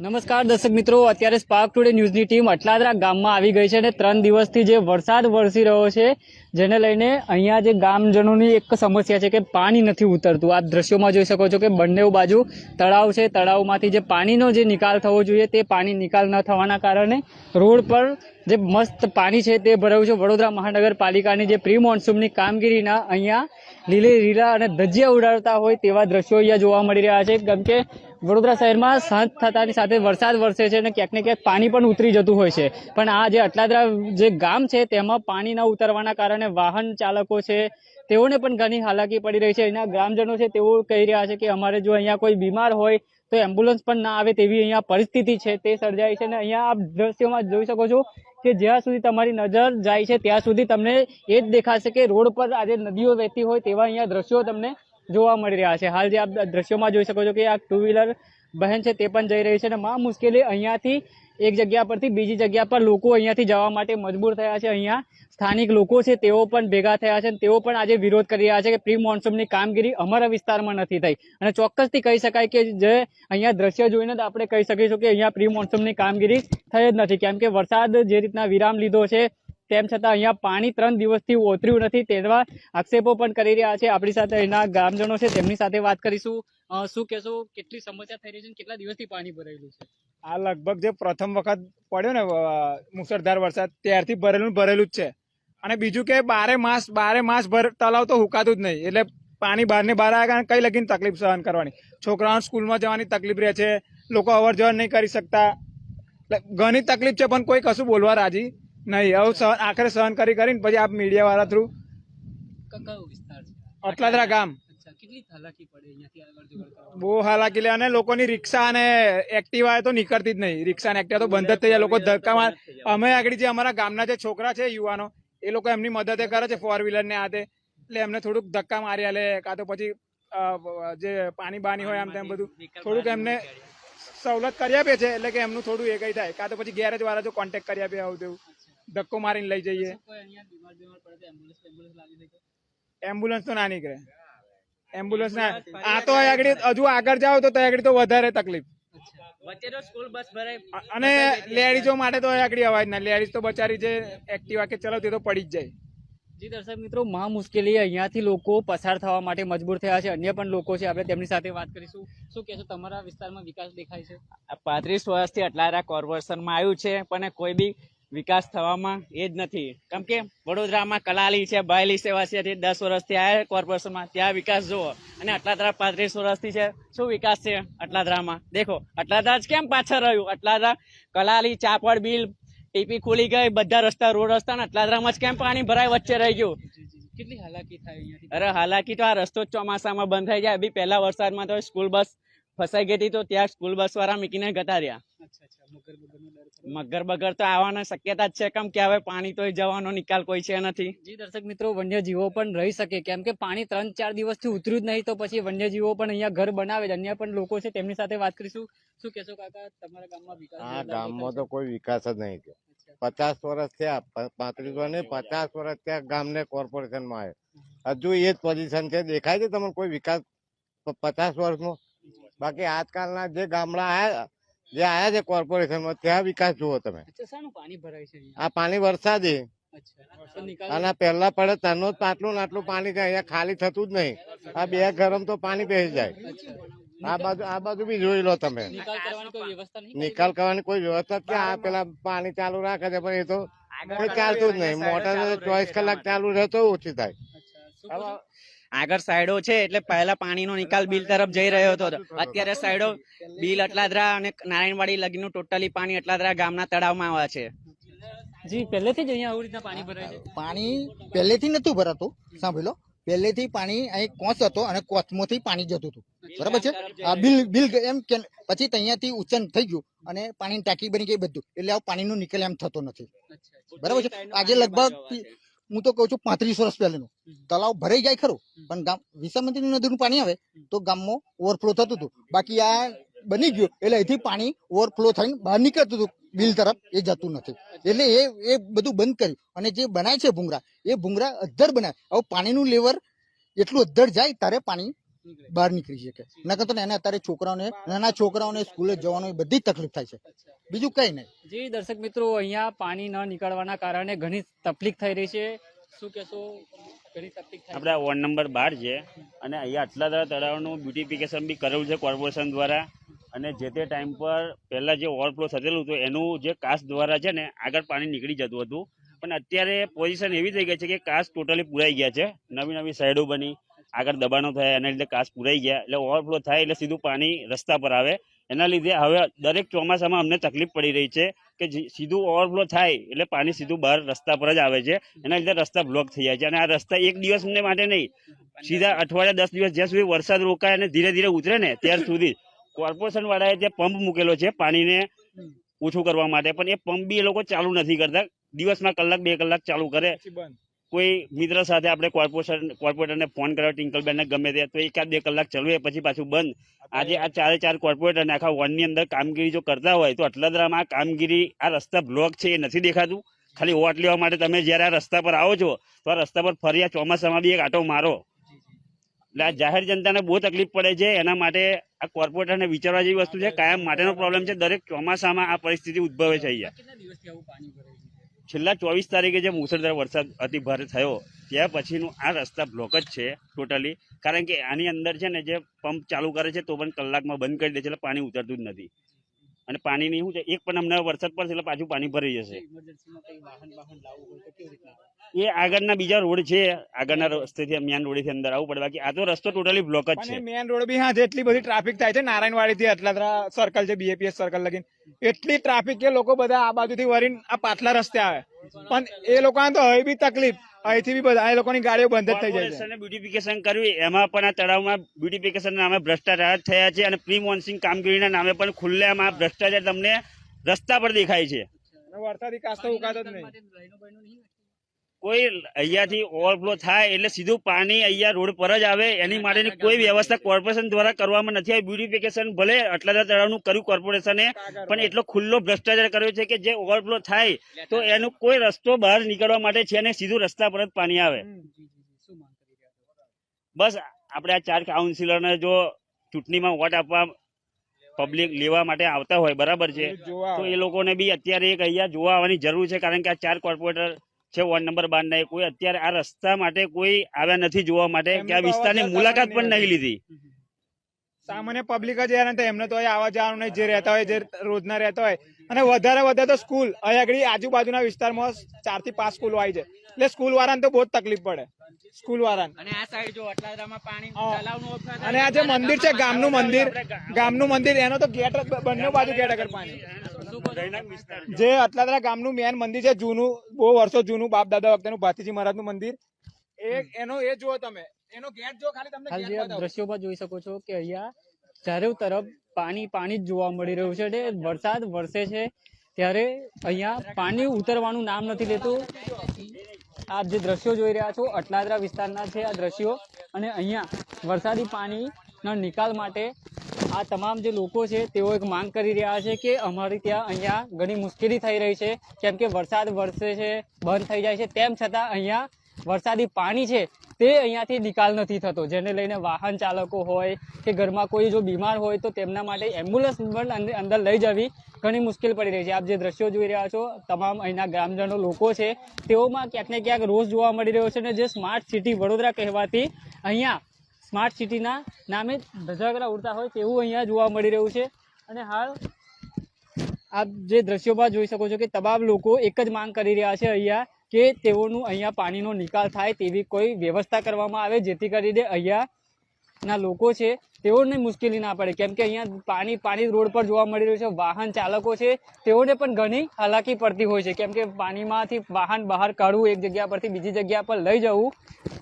નમસ્કાર દર્શક મિત્રો, અત્યારે સ્પાર્ક ટુડે ન્યૂઝની ટીમ અટલાદરા ગામમાં આવી ગઈ છે અને ત્રણ દિવસથી જે વરસાદ વરસી રહ્યો છે, જેને લઈને અહીંયા જે ગામજનોની એક સમસ્યા છે કે પાણી નથી ઉતરતું. આપ દ્રશ્યોમાં જોઈ શકો છો કે બંને બાજુ તળાવ છે. તળાવમાંથી જે પાણીનો જે નિકાલ થવો જોઈએ, તે પાણી નિકાલ ન થવાના કારણે રોડ પર જે મસ્ત પાણી છે તે ભરાયું છે. વડોદરા મહાનગરપાલિકાની જે પ્રી મોન્સૂનની કામગીરીના અહીંયા લીલે લીલા અને ધજિયા ઉડાડતા હોય તેવા દ્રશ્યો અહીંયા જોવા મળી રહ્યા છે. કેમ કે વડોદરા શહેરમાં સાંજ થતાની સાથે વરસાદ વરસે છે અને ક્યાંક ને ક્યાંક પાણી પણ ઉતરી જતું હોય છે. પણ આ જે અટલાદરા જે ગામ છે, તેમાં પાણી ન ઉતરવાના કારણે વાહન ચાલકો છે, તેઓને પણ ઘણી હાલાકી પડી રહી છે. અહીંના ગ્રામજનો છે, તેઓ કહી રહ્યા છે કે અમારે જો અહીંયા કોઈ બીમાર હોય, તો એમ્બ્યુલન્સ પણ ના આવે તેવી અહીંયા પરિસ્થિતિ છે, તે સર્જાઈ છે. અને અહીંયા આપ દ્રશ્યોમાં જોઈ શકો છો કે જ્યાં સુધી તમારી નજર જાય છે, ત્યાં સુધી તમને એ જ દેખાશે કે રોડ પર આજે નદીઓ વહેતી હોય તેવા અહીંયા દ્રશ્યો તમને જોવા મળી રહ્યા છે. હાલ જે આપ દ્રશ્યોમાં જોઈ શકો છો કે આ ટુ વ્હીલર બહેન છે તે પણ જઈ રહી છે અને માં મુશ્કેલી અહીંયાથી એક જગ્યા પરથી બીજી જગ્યા પર લોકો અહીંયાથી જવા માટે મજબૂર થયા છે. અહીંયા સ્થાનિક લોકો છે તેઓ પણ ભેગા થયા છે અને તેઓ પણ આજે વિરોધ કરી રહ્યા છે કે પ્રી મોન્સૂનની કામગીરી અમારા વિસ્તારમાં નથી થઈ. અને ચોક્કસથી કહી શકાય કે જે અહીંયા દ્રશ્ય જોઈને જ આપણે કહી શકીશું કે અહીંયા પ્રી મોન્સૂનની કામગીરી થઈ જ નથી. કેમ કે વરસાદ જે રીતના વિરામ લીધો છે તેમ છતાં અહીંયા પાણી ત્રણ દિવસથી ઓતર્યું નથી તેવા આક્ષેપો પણ કરી રહ્યા છે. આપણી સાથે એના ગામજનો છે, તેમની સાથે વાત કરીશું. શું કહેશો? કેટલી સમસ્યા થઈ રહી છે કેટલા દિવસથી પાણી ભરાયેલું છે? આ લગભગ જે પ્રથમ વખત પડ્યો ને મુસળધાર વરસાદ, ત્યારથી ભરેલું ભરેલું જ છે. અને બીજું કે બારે માસ બારે માસ ભર તલાવ તો હુકાતું જ નહીં. એટલે પાણી બહાર આવ્યા કારણ કઈ લગીને તકલીફ સહન કરવાની. છોકરાઓને સ્કૂલમાં જવાની તકલીફ રહે છે. લોકો અવર જવર નહીં કરી શકતા. ઘણી તકલીફ છે, પણ કોઈ કશું બોલવા રાજી નહીં હવે સહન આખરે સહન કરી કરીને પછી આપ મીડિયા વાળા થ્રુ કયો વિસ્તાર છે. અટલાદરા ગામ. બહુ હાલાકી લે અને લોકોની રિક્ષા અને એક્ટિવા તો નીકળતી જ નહીં. રિક્ષા અને એક્ટિવા તો બંધ જ થઈ જાય. લોકો ધક્કા માર અમે આગળ જે અમારા ગામના જે છોકરા છે યુવાનો એ લોકો એમની મદદ કરે છે ફોર વ્હીલર ને આતે એટલે એમને થોડુંક ધક્કા મારી આલે કાં તો પછી જે પાણી બાની હોય આમ તેમ બધું થોડુંક એમને સવલત કરી આપે છે એટલે કે એમનું થોડું એ કઈ થાય. કાં તો પછી ગેરેજ વાળા જો કોન્ટેક્ટ કરી આપે આવું તેવું. ધક્કો મારીને લઈ જઈએ. એમ્બ્યુલન્સ એમ્બ્યુલન્સ લાવી શકે એમ્બ્યુલન્સ તો ના નીકળે. એમ્બ્યુલન્સ ના આ તો આગળ હજુ આગળ જાઓ તો ત્યાં આગળ તો વધારે તકલીફ. અને લેડીઝો માટે તો આગળ અવાજ ના. લેડીઝ તો બચારી જે એક્ટિવા કે ચલાવતી તો પડી જ જાય. જી દર્શક મિત્રો મહા મુશ્કેલી અહીંયાથી લોકો પસાર થવા માટે મજબૂર થયા છે. અન્ય પણ લોકો છે. આપણે તેમની સાથે વાત કરીશું. શું કહેશો? તમારા વિસ્તારમાં વિકાસ દેખાય છે? પાંત્રીસ વર્ષથી અટલારા કોર્પોરેશનમાં આવ્યું છે પણ કોઈ બી વિકાસ થવામાં એ જ નથી. કેમ કે વડોદરામાં કલાલી છે બાયલી સેવા છે તે દસ વર્ષથી આવ્યા કોર્પોરેશનમાં ત્યાં વિકાસ જુઓ. અને અટલાદરા પાંત્રીસ વર્ષથી છે. શું વિકાસ છે અટલાદરામાં? દેખો અટલાદરા જ કેમ પાછળ રહ્યું? અટલાદરા કલાલી ચાપડ બિલ ટીપી ખુલી ગઈ બધા રસ્તા રોડ રસ્તા ને અટલાદરામાં જ કેમ પાણી ભરાય વચ્ચે રહી ગયું? કેટલી હાલાકી થાય અરે હાલાકી તો આ રસ્તો જ ચોમાસામાં બંધ થઈ જાય. બી પહેલા વરસાદમાં તો સ્કૂલ બસ ફસાઈ ગઈ હતી તો ત્યાં સ્કૂલ બસ વાળા મૂકીને ગતા રહ્યા. મગર બગર તો આવવાની શક્યતા જ છે. કેમ કે હવે પાણી તો જવાનો નિકાલ કોઈ છે નથી. જી દર્શક મિત્રો વન્યજીવો પણ રહી શકે. કેમ કે પાણી ત્રણ ચાર દિવસથી ઉતર્યું જ નહીં તો પછી વન્યજીવો પણ અહીંયા ઘર બનાવે છે. અન્ય પણ લોકો છે તેમની સાથે વાત કરીશું. શું કહેશો કાકા? તમારા ગામમાં વિકાસ હા ગામમાં તો કોઈ વિકાસ જ નહીં થયો. પચાસ વર્ષ થયા. પાંત્રીસ વર્ષ નહીં પચાસ વર્ષ થયા ગામને કોર્પોરેશનમાં આવે હજુ એ જ પોઝિશન છે. દેખાય છે તમને કોઈ વિકાસ? પચાસ વર્ષમાં બાકી આજકાલના જે ગામડા આયા જે આયા છે કોર્પોરેશનમાં ત્યાં વિકાસ જુઓ તમે. આ પાણી વરસાદી. અચ્છા અને પહેલા પડે તનો જ આટલું ને આટલું પાણી થાય અહીંયા ખાલી થતું જ નહીં. આ બે ગરમ તો પાણી પહેરી જાય. આ બાજુ આ બાજુ બી જોઈ લો તમે. નિકાલ કરવાની કોઈ વ્યવસ્થા નહીં? નિકાલ કરવાની કોઈ વ્યવસ્થા જ કે આ પેલા પાણી ચાલુ રાખે છે પણ એ તો કોઈ ચાલતું જ નહીં. મોટર ચોવીસ કલાક ચાલુ રહે તો ઓછી થાય? આગળ સાઈડો છે એટલે પહેલા પાણીનો નિકાલ બિલ તરફ જઈ રહ્યો હતો. અત્યારે સાઈડો બિલ અટલાદરા અને નારાયણવાડી લગીનું ટોટલી પાણી અટલાદરા ગામના તળાવમાં આવ્યા છે. જી પહેલેથી જ અહીંયા આવી રીતના પાણી ભરાય છે? પાણી પહેલેથી નતું ભરાતું. સાંભળી. લો પહેલેથી પાણી અહીં કોચ હતો અને કોચમાંથી પાણી જતું હતું. બરાબર છે? આ બિલ બિલ એમ કે પછી અહીંયાથી ઉચ્ચન થઈ ગયું અને પાણીની ટાંકી બની ગઈ બધું. એટલે આ પાણીનો નિકાલ એમ થતો નથી. બરાબર છે? આજે લગભગ હું તો કહું છું પાંત્રીસ વર્ષ પહેલાનું. તળાવ ભરાઈ જાય ખરું પણ ગામ વિસામંત્રી નદીનું પાણી આવે તો ગામમાં ઓવરફ્લો થતું હતું. બાકી આ બની ગયું એટલે અહીંથી પાણી ઓવરફ્લો થઈને બહાર નીકળતું હતું બિલ તરફ એ જતું નથી. એટલે એ એ બધું બંધ કર્યું. અને જે બનાય છે ભૂંગરા એ ભૂંગરા અધ્ધર બનાય. હવે પાણીનું લેવર એટલું અધ્ધર જાય ત્યારે પાણી બહાર નીકળી શકે. નકર તો એને અત્યારે છોકરાઓને નાના છોકરાઓને સ્કૂલે જવાનું બધી તકલીફ થાય છે. બીજું કઈ નહીં. જી દર્શક મિત્રો અહીંયા પાણી ન નીકળવાના કારણે ઘણી તકલીફ થઈ રહી છે. શું કહેશો? આપણા વોર્ડ નંબર બાર છે અને અહીંયા આટલા તળાવનું બ્યુટિફિકેશન બી કરેલું છે કોર્પોરેશન દ્વારા. અને જે તે ટાઈમ પર પહેલા જે ઓવરફ્લો થયેલું હતું એનું જે કાસ્ટ દ્વારા છે ને આગળ પાણી નીકળી જતું હતું. પણ અત્યારે પોઝિશન એવી થઈ ગઈ છે કે કાસ્ટ ટોટલી પુરાઈ ગયા છે. નવી નવી સાઈડો બની આગળ દબાણો થયા, એના લીધે કાચ પુરાઈ ગયા. એટલે ઓવરફ્લો થાય એટલે સીધું પાણી રસ્તા પર આવે. એના લીધે હવે દરેક ચોમાસામાં અમને તકલીફ પડી રહી છે કે સીધું ઓવરફ્લો થાય એટલે પાણી સીધું બહાર રસ્તા પર જ આવે છે. એના લીધે રસ્તા બ્લોક થઈ જાય છે. અને આ રસ્તા એક દિવસ માટે નહીં, સીધા અઠવાડિયા દસ દિવસ જ્યાં સુધી વરસાદ રોકાય અને ધીરે ધીરે ઉતરે ને ત્યાર સુધી કોર્પોરેશન વાળાએ જે પંપ મૂકેલો છે પાણીને ઓછું કરવા માટે. પણ એ પંપ બી એ લોકો ચાલુ નથી કરતા. દિવસમાં કલાક, બે કલાક ચાલુ કરે. કોઈ મિત્ર સાથે આપણે કોર્પોરેશન કોર્પોરેટરને ફોન કર્યો ટિંકલબેનને ગમે તે તો એકાદ બે કલાક ચલવે પછી પાછું બંધ. આજે આ ચારે ચાર કોર્પોરેટર અને આખા વોર્ડની અંદર કામગીરી જો કરતા હોય તો અટલાદરામાં આ કામગીરી આ રસ્તા બ્લોક છે એ નથી દેખાતું. ખાલી વોટ લેવા માટે તમે જ્યારે આ રસ્તા પર આવો છો તો આ રસ્તા પર ફરી આ ચોમાસામાં બી એક આટો મારો. એટલે આ જાહેર જનતાને બહુ તકલીફ પડે છે એના માટે આ કોર્પોરેટરને વિચારવા જેવી વસ્તુ છે કાયમ માટેનો પ્રોબ્લેમ છે દરેક ચોમાસામાં આ પરિસ્થિતિ ઉદ્ભવે છે અહીંયા. છેલ્લા ચોવીસ તારીખે જે મુસળધાર વરસાદ અતિભારે થયો, ત્યાં પછીનું આ રસ્તા બ્લોક જ છે ટોટલી કારણ કે આની અંદર છે ને જે પંપ ચાલુ કરે છે તો પણ કલાકમાં બંધ કરી દે છે, એટલે પાણી ઉતરતું જ નથી. અને પાણીની શું છે, એક પણ અમને વરસાદ પડશે એટલે પાછું પાણી ભરાઈ જશે. એ આગળના બીજા રોડ છે આગળના રસ્તેથી મેન રોડથી અંદર આવવું પડે. બાકી આ તો રસ્તો ટોટલી બ્લોક જ છે. મેન રોડ બી હા જેટલી બધી ટ્રાફિક થાય છે નારાયણવાડી થી અટલાદરા સર્કલ છે બીએપીએસ સર્કલ લગીન એટલી ટ્રાફિક કે લોકો બધા આ બાજુથી વરીને આ પાછલા રસ્તે આવે. પણ એ લોકોને તો હવે બી તકલીફ અહીંથી બી બધા એ લોકોની ગાડીઓ બંધ જ થઈ જાય છે. બ્યુટિફિકેશન કર્યું એમાં પણ આ તળાવમાં બ્યુટિફિકેશન નામે ભ્રષ્ટાચાર થયા છે અને પ્રી મોન્સિંગ કામગીરીના નામે પણ ખુલ્લામાં ભ્રષ્ટાચાર તમને રસ્તા પર દેખાય છે. વરસાદી કાસ્તો ઉકાતો જ નહીં. કોઈ અહીંયાથી ઓવરફ્લો થાય એટલે સીધું પાણી અહીંયા રોડ પર જ આવે એની માટેની કોઈ વ્યવસ્થા કોર્પોરેશન દ્વારા કરવામાં નથી આવી. બ્યુટિફિકેશન ભલે અટલાદા તળાવનું કર્યું કોર્પોરેશને પણ એટલો ખુલ્લો ભ્રષ્ટાચાર કર્યો છે કે જે ઓવરફ્લો થાય તો એનો કોઈ રસ્તો બહાર નીકળવા માટે છે ને સીધું રસ્તા પર જ પાણી આવે. બસ આપણે આ ચાર કાઉન્સિલરને જો ચૂંટણીમાં વોટ આપવા પબ્લિક લેવા માટે આવતા હોય બરાબર છે તો એ લોકોને બી અત્યારે એક અહીંયા જોવા આવવાની જરૂર છે કારણ કે આ ચાર કોર્પોરેટર છે વોર્ડ નંબર બાર ના કોઈ અત્યારે આ રસ્તા માટે કોઈ આવ્યા નથી જોવા માટે કે આ વિસ્તારની મુલાકાત પણ નહીં લીધી. સામાન્ય પબ્લિક જ એમને તો આવા આવવા જવાનું નહીં જે રહેતા હોય જે રોજના રહેતા હોય. અને વધારે વધારે તો સ્કૂલ અહીંયા આગળ આજુબાજુના વિસ્તારમાં ચારથી પાંચ સ્કૂલો આવી છે એટલે સ્કૂલ વાળાને તો બહુ તકલીફ પડે સ્કૂલ વાળાને અને આ સાઈડ જો અટલાદરામાં પાણી હા. તલાવનું વખત અને આ જે મંદિર છે ગામનું મંદિર ગામનું મંદિર એનો તો ગેટ બંને બાજુ ગેટ આગળ પાણી. જે અટલાદરા ગામનું મેન મંદિર છે જૂનું બહુ વર્ષો જૂનું બાપ દાદા વખતેનું ભાતીજી મહારાજનું મંદિર એ એનો એ જુઓ તમે એનો ગેટ જો ખાલી તમે. દ્રશ્યોમાં જોઈ શકો છો કે અહીંયા ચારે તરફ પાણી પાણી જ જોવા મળી રહ્યું છે. એટલે વરસાદ વરસે છે ત્યારે અહીંયા પાણી ઉતરવાનું નામ નથી લેતું. આપ જે દ્રશ્યો જોઈ રહ્યા છો, અટલાદરા વિસ્તારના છે આ દ્રશ્યો. અને અહીંયા વરસાદી પાણીના નિકાલ માટે આ તમામ જે લોકો છે, તેઓ એક માંગ કરી રહ્યા છે કે અમારી ત્યાં અહીંયા ઘણી મુશ્કેલી થઈ રહી છે. કેમ કે વરસાદ વરસે છે, બંધ થઈ જાય છે. તેમ છતાં અહીંયા વરસાદી પાણી છે તે અહીંયાથી નિકાલ નથી થતો. જેને લઈને વાહન ચાલકો હોય કે ઘરમાં કોઈ જો બીમાર હોય તો તેમના માટે એમ્બ્યુલન્સ પણ અંદર- લઈ જવી ઘણી મુશ્કેલ પડી રહી છે. આપ જે દ્રશ્યો જોઈ રહ્યા છો, તમામ અહીંના ગ્રામજનો લોકો છે, તેઓમાં ક્યાંક ને ક્યાંક રોષ જોવા મળી રહ્યો છે અને જે સ્માર્ટ સિટી વડોદરા કહેવાતી અહીંયા સ્માર્ટ સિટીના નામે ધજાગરા ઉડતા હોય તેવું અહીંયા જોવા મળી રહ્યું છે. અને હાલ આપ જે દ્રશ્યોમાં જોઈ શકો છો કે તમામ લોકો એક જ માંગ કરી રહ્યા છે અહીંયા કે તેઓનું અહીંયા પાણીનો નિકાલ થાય તેવી કોઈ વ્યવસ્થા કરવામાં આવે જેથી કરીને અહીંયાના લોકો છે તેઓને મુશ્કેલી ના પડે. કેમ કે અહીંયા પાણી પાણી રોડ પર જોવા મળી રહ્યું છે, વાહન ચાલકો છે, તેઓને પણ ઘણી હાલાકી પડતી હોય છે. કેમ કે પાણીમાંથી વાહન બહાર કાઢવું એક જગ્યા પરથી બીજી જગ્યા પર લઈ જવું,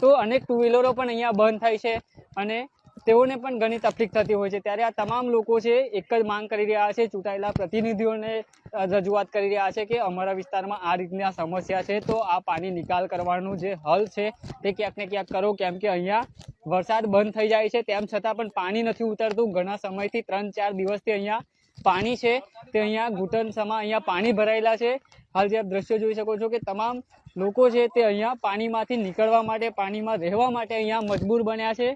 તો અનેક ટુ વ્હીલરો પણ અહીંયા બંધ થાય છે અને તેઓને પણ ઘણી તકલીફ થતી હોય છે. ત્યારે આ તમામ લોકો છે, એક જ માંગ કરી રહ્યા છે, ચૂંટાયેલા પ્રતિનિધિઓને રજૂઆત કરી રહ્યા છે કે અમારા વિસ્તારમાં આ રીતની સમસ્યા છે. તો આ પાણી નિકાલ કરવાનું જે હલ છે, તે ક્યાંક ને ક્યાંક કરો, કેમ કે અહીંયા વરસાદ બંધ થઈ જાય છે. તેમ છતાં પણ પાણી નથી ઉતરતું. ઘણા સમયથી ત્રણ ચાર દિવસથી અહીંયા પાણી છે. તે અહીંયા ઘૂંટણ સમા અહીંયા પાણી ભરાયેલા છે. હાલ જે આપ દ્રશ્યો જોઈ શકો છો કે તમામ લોકો છે તે અહીંયા પાણીમાંથી નીકળવા માટે, પાણીમાં રહેવા માટે અહીંયા મજબૂર બન્યા છે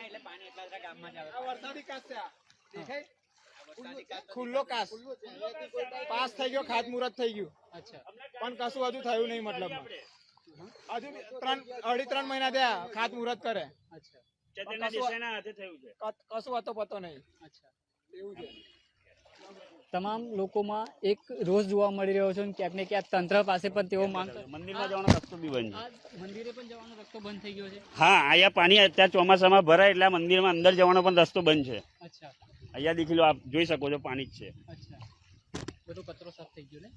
એટલે પાણી એટલા બધા ગામમાં જ આવે આ વરસાદી કાચ છે આ. દેખાય? ખુલ્લો પાસ થઈ ગયો ખાતમુહૂર્ત થઈ ગયું. પણ કશું હજુ થયું નહીં મતલબ હજુ ત્રણ અઢી ત્રણ મહિના થયા ખાતમુહૂર્ત કરે. કશું હતો પતો નહીં. એવું છે. તમામ લોકોમાં એક રોષ જોવા મળી રહ્યો છે અને ક્યાંક ને ક્યાંક તંત્ર પાસે પણ તેઓ માંગ મંદિરમાં જવાનો રસ્તો બી બંધ મંદિરે પણ જવાનો રસ્તો બંધ થઈ ગયો છે? હા અહીંયા પાણી અત્યારે ચોમાસામાં ભરાય એટલે મંદિરમાં અંદર જવાનો પણ રસ્તો બંધ છે. અચ્છા. અહીંયા દેખી લો આપ જોઈ શકો છો પાણી જ છે. અચ્છા. બધો કચરો સાફ થઈ ગયો ને?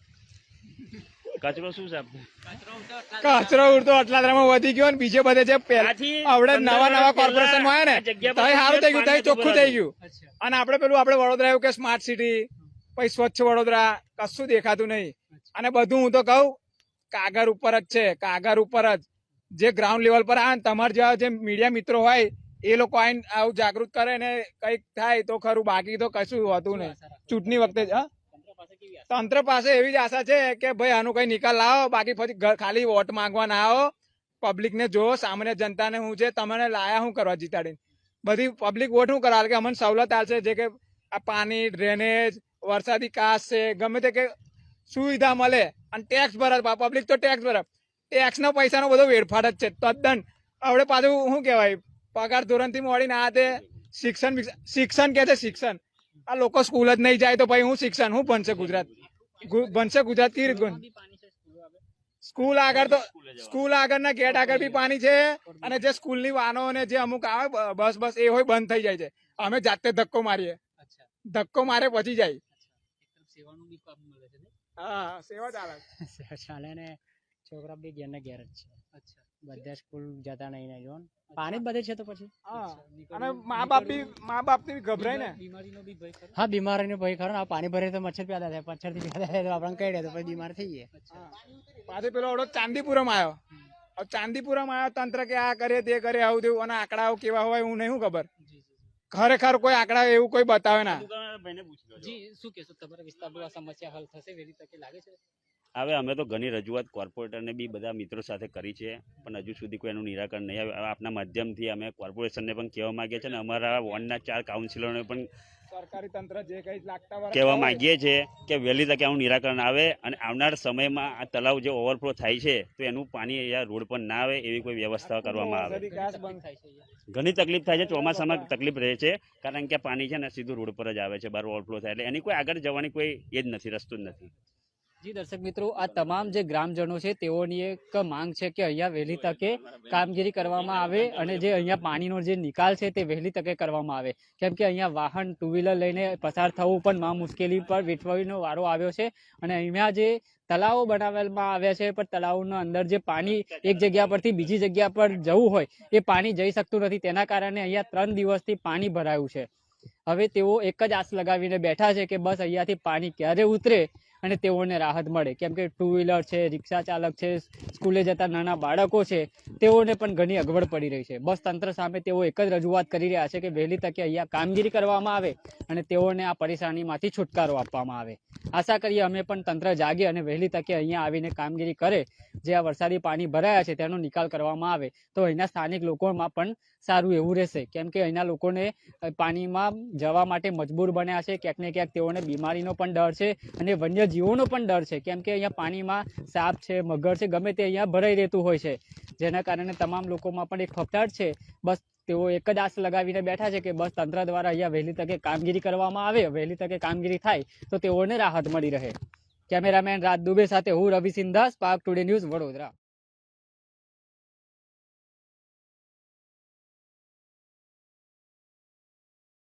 કચરો શું છે કચરો ઉડતો અટલાદરામાં વધી ગયો ને બીજે બધે જે આવડે નવા નવા કોર્પોરેશનમાં ને તઈ સારું થઈ ગયું તઈ ચોખ્ખું થઈ ગયું. અને આપણે પેલું આપણે વડોદરા એવું કે સ્માર્ટ સિટી પછી સ્વચ્છ વડોદરા કશું દેખાતું નહીં. અને બધું હું તો કહું કાગળ ઉપર જ છે કાગળ ઉપર જ. જે ગ્રાઉન્ડ લેવલ પર આવે ને તમારા જેવા જે મીડિયા મિત્રો હોય એ લોકો આવીને આવું જાગૃત કરે ને કંઈક થાય તો ખરું બાકી તો કશું હોતું નહીં. ચૂંટણી વખતે જ હા. તંત્ર પાસે એવી જ આશા છે કે ભાઈ, આનું કઈ નિકાલ લાવો, બાકી પછી ખાલી વોટ માંગવા ના આવો. પબ્લિક ને જોવો સામાન્ય જનતાને હું છે, તમને લાયા હું કરવા જીતાડીને. બધી પબ્લિક વોટ શું કરાવે, કે અમને સવલત આવશે જે કે આ પાણી ડ્રેનેજ વરસાદી કાશ છે, ગમે તે કે સુવિધા મળે. અને ટેક્સ ભરા પબ્લિક તો ટેક્સ ભરા. ટેક્સનો પૈસાનો બધો વેડફાટ જ છે, તદ્દન. આપણે પાછું શું કહેવાય? પગાર ધોરણથી મોડીને આ તે શિક્ષણ શિક્ષણ કે છે શિક્ષણ. આ લોકો સ્કૂલ જ નહીં જાય તો ભાઈ હું શિક્ષણ હું ભણશે ગુજરાત? ગુ- ભણશે ગુજરાત કેવી રીતે સ્કૂલો આગળ સ્કૂલ આગળ તો સ્કૂલ આગળના ગેટ આગળ બી પાણી છે અને જે સ્કૂલની વાનો ને જે અમુક આવે બસ બસ એ હોય બંધ થઈ જાય છે. અમે જાતે ધક્કો મારીએ. ધક્કો મારે પછી જાય. એક તરફ સેવાનું બી કામ મળે છે ને? હા સેવા ચાલે ચાલે ને છોકરા બી ઘેર ને ઘેર જ છે. અચ્છા. બધા સ્કૂલ જતા નહીં ને જોન. પાણી જ બધે છે તો પછી. અને મા બાપ બી મા બાપથી ગભરાય ને? બીમારીનો બી ભય ખરો. હા બીમારીનો ભય ખરો આ પાણી ભરે તો મચ્છર પેદા થાય. મચ્છરથી પેદા થાય તો આપણને કઈ દે તો પછી બીમાર થઈ જાય. પાછો પેલો ઓળો ચાંદીપુરમ આવ્યો હવે ચાંદીપુરમ આવ્યો તંત્ર કે આ કરે તે કરે આવું તેવું. અને આંકડાઓ કેવા હોય હું નહીં ખબર. ખરેખર કોઈ આંકડા એવું કોઈ બતાવે ના. ભાઈને પૂછી લો જી શું કહેશો? તમારા વિસ્તારમાં સમસ્યા હલ થશે? વહેલી તકે લાગે છે? હવે અમે તો ઘણી રજૂઆત કોર્પોરેટરને બી બધા મિત્રો સાથે કરી છે પણ હજુ સુધી કોઈ એનું નિરાકરણ નહીં આવે આપના માધ્યમથી અમે કોર્પોરેશનને પણ કહેવા માગીએ છીએ અને અમારા વોર્ડના ચાર કાઉન્સિલરોને પણ સરકારી તંત્ર જે કંઈ લાગતા કહેવા માંગીએ છીએ કે વહેલી તકે આનું નિરાકરણ આવે અને આવનાર સમયમાં આ તલાવ જે ઓવરફ્લો થાય છે તો એનું પાણી અહીંયા રોડ પર ના આવે એવી કોઈ વ્યવસ્થા કરવામાં આવે. ઘણી તકલીફ થાય છે ચોમાસામાં તકલીફ રહે છે કારણ કે પાણી છે ને સીધું રોડ પર જ આવે છે બહાર ઓવરફ્લો થાય એટલે એની કોઈ આગળ જવાની કોઈ એ જ નથી રસ્તો જ નથી. જી, દર્શક મિત્રો, આ તમામ જે ગ્રામજનો છે, તેઓની એક માંગ છે કે અહીંયા વહેલી તકે કામગીરી કરવામાં આવે અને જે અહીંયા પાણીનો જે નિકાલ છે, તે વહેલી તકે કરવામાં આવે. કેમ કે અહીંયા વાહન ટુ વ્હીલર લઈને પસાર થવું પણ માં મુશ્કેલી પર વેઠવાનો વારો આવ્યો છે અને અહીંયા જે તળાવો બનાવવામાં આવ્યા છે, પણ તળાવના અંદર જે પાણી એક જગ્યા પરથી બીજી જગ્યા પર જવું હોય, એ પાણી જઈ શકતું નથી. તેના કારણે અહીંયા ત્રણ દિવસથી પાણી ભરાયું છે. હવે તેઓ એક જ આસ લગાવીને બેઠા છે કે બસ અહીંયાથી પાણી ક્યારે ઉતરે અને તેઓને રાહત મળે. કેમ કે ટુ વ્હીલર છે, રિક્ષા ચાલક છે, સ્કૂલે જતા નાના બાળકો છે, તેઓને પણ ઘણી અગવડ પડી રહી છે. બસ તંત્ર સામે તેઓ એક જ રજૂઆત કરી રહ્યા છે કે વહેલી તકે અહીંયા કામગીરી કરવામાં આવે અને તેઓને આ પરેશાનીમાંથી છુટકારો આપવામાં આવે. આશા કરીએ અમે પણ તંત્ર જાગે અને વહેલી તકે અહીંયા આવીને કામગીરી કરે. જે આ વરસાદી પાણી ભરાયા છે તેનો નિકાલ કરવામાં આવે. તો અહીંના સ્થાનિક લોકોમાં પણ સારું એવું રહેશે. કેમ કે અહીંના લોકોને પાણીમાં જવા માટે મજબૂર બન્યા છે. ક્યાંક ને ક્યાંક તેઓને બીમારીનો પણ ડર છે અને વન્યજીવોનો પણ ડર છે. કેમ કે અહીંયા પાણીમાં સાપ છે, મગર છે, ગમે તે અહીંયા ભરાઈ રહેતું હોય છે. જેના કારણે તમામ લોકોમાં પણ એક ફફડાટ છે. બસ તેઓ એક જ આશ લગાવીને બેઠા છે કે બસ તંત્ર દ્વારા અહીંયા વહેલી તકે કામગીરી કરવામાં આવે, વહેલી તકે કામગીરી થાય, તો તેઓને રાહત મળી રહે. કેમેરામેન રાજ દુબે સાથે હું રવિ સિંધાસ પાક ટુડે ન્યૂઝ વડોદરા.